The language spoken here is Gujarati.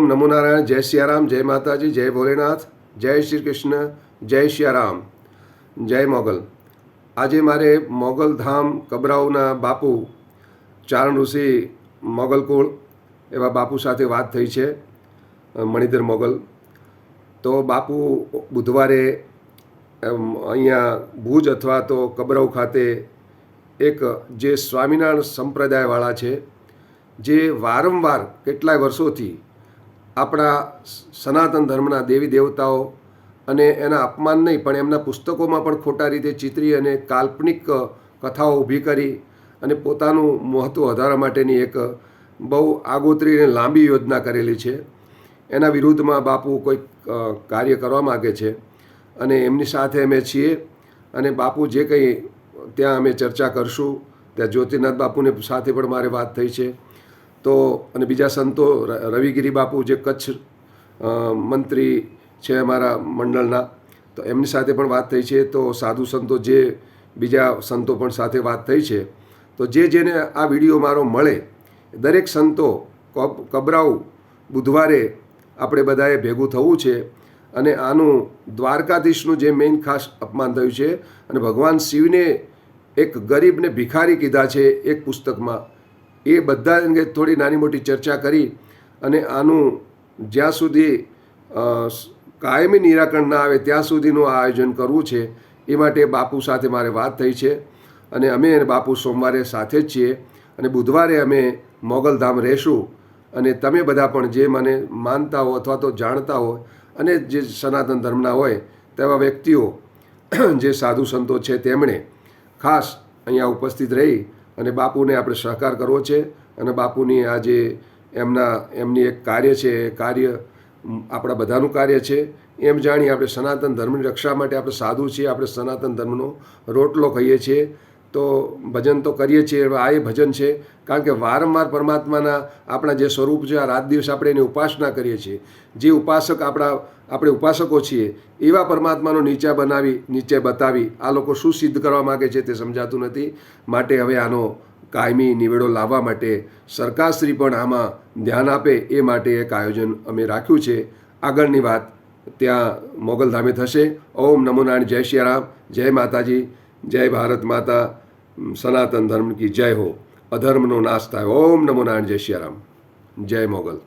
ઓમ નમો નારાયણ, જય સિયારામ, જય માતાજી, જય ભોલેનાથ, જય શ્રી કૃષ્ણ, જય સિયારામ. જય મોગલ. આજે મારે મોગલ ધામ કબરાઉના બાપુ ચારણ ઋષિ મોગલ કુળ એવા બાપુ સાથે વાત થઈ છે મણિધર મોગલ. તો બાપુ બુધવારે અહીંયા ભુજ અથવા તો કબરાઉ ખાતે એક જે સ્વામિનારાયણ સંપ્રદાયવાળા છે, જે વારંવાર કેટલાય વર્ષોથી આપણા સનાતન ધર્મના દેવી દેવતાઓ અને એના અપમાન નહીં, પણ એમના પુસ્તકોમાં પણ ખોટા રીતે ચિતરી અને કાલ્પનિક કથાઓ ઊભી કરી અને પોતાનું મહત્ત્વ વધારવા માટેની એક બહુ આગોતરી અને લાંબી યોજના કરેલી છે. એના વિરુદ્ધમાં બાપુ કોઈક કાર્ય કરવા માગે છે અને એમની સાથે અમે છીએ અને બાપુ જે કંઈ ત્યાં અમે ચર્ચા કરશું, ત્યાં જ્યોતિનાથ બાપુને સાથે પણ મારે વાત થઈ છે. તો અને બીજા સંતો રવિગીરી બાપુ જે કચ્છ મંત્રી છે અમારા મંડળના, તો એમની સાથે પણ વાત થઈ છે. તો સાધુ સંતો જે બીજા સંતો પણ સાથે વાત થઈ છે. તો જે જેને આ વીડિયો મારો મળે, દરેક સંતો કબ, કબરાઉ બુધવારે આપણે બધાએ ભેગું થવું છે અને આનું દ્વારકાધીશનું જે મેઇન ખાસ અપમાન થયું છે અને ભગવાન શિવને એક ગરીબને ભિખારી કીધા છે એક પુસ્તકમાં. એ બધા અંગે થોડી નાની મોટી ચર્ચા કરી અને આનું જ્યાં સુધી કાયમી નિરાકરણ ના આવે ત્યાં સુધીનું આ આયોજન કરવું છે, એ માટે બાપુ સાથે મારે વાત થઈ છે અને અમે અને બાપુ સોમવારે સાથે જ છીએ અને બુધવારે અમે મોગલધામ રહેશું અને તમે બધા પણ જે મને માનતા હો અથવા તો જાણતા હોય અને જે સનાતન ધર્મના હોય તેવા વ્યક્તિઓ, જે સાધુ સંતો છે તેમણે ખાસ અહીંયા ઉપસ્થિત રહી અને બાપુને આપણે સહકાર કરવો છે અને બાપુની આ જે એમના, એમની એક કાર્ય છે, એ કાર્ય આપણા બધાનું કાર્ય છે, એમ જાણી આપણે સનાતન ધર્મની રક્ષા માટે આપણે સાધુ છીએ, આપણે સનાતન ધર્મનો રોટલો કહીએ છીએ. તો ભજન તો કરીએ છીએ આ એ ભજન છે. કારણ કે વારંવાર પરમાત્માના આપણા જે સ્વરૂપ છે, આ રાત દિવસ આપણે એની ઉપાસના કરીએ છીએ. જે ઉપાસક આપણા, આપણે ઉપાસકો છીએ, એવા પરમાત્માનો નીચા બનાવી, નીચે બતાવી, આ લોકો શું સિદ્ધ કરવા માગે છે તે સમજાતું નથી. માટે હવે આનો કાયમી નિવેડો લાવવા માટે સરકારશ્રી પણ આમાં ધ્યાન આપે એ માટે એક આયોજન અમે રાખ્યું છે. આગળની વાત ત્યાં મોગલધામે થશે. ઓમ નમો નારાયણ, જય રામ, જય માતાજી, જય ભારત માતા. સનાતન ધર્મ કી જય હો, અધર્મનો નાશ થાય. ઓમ નમો નારાયણ, જય સિયારામ જય મોગલ.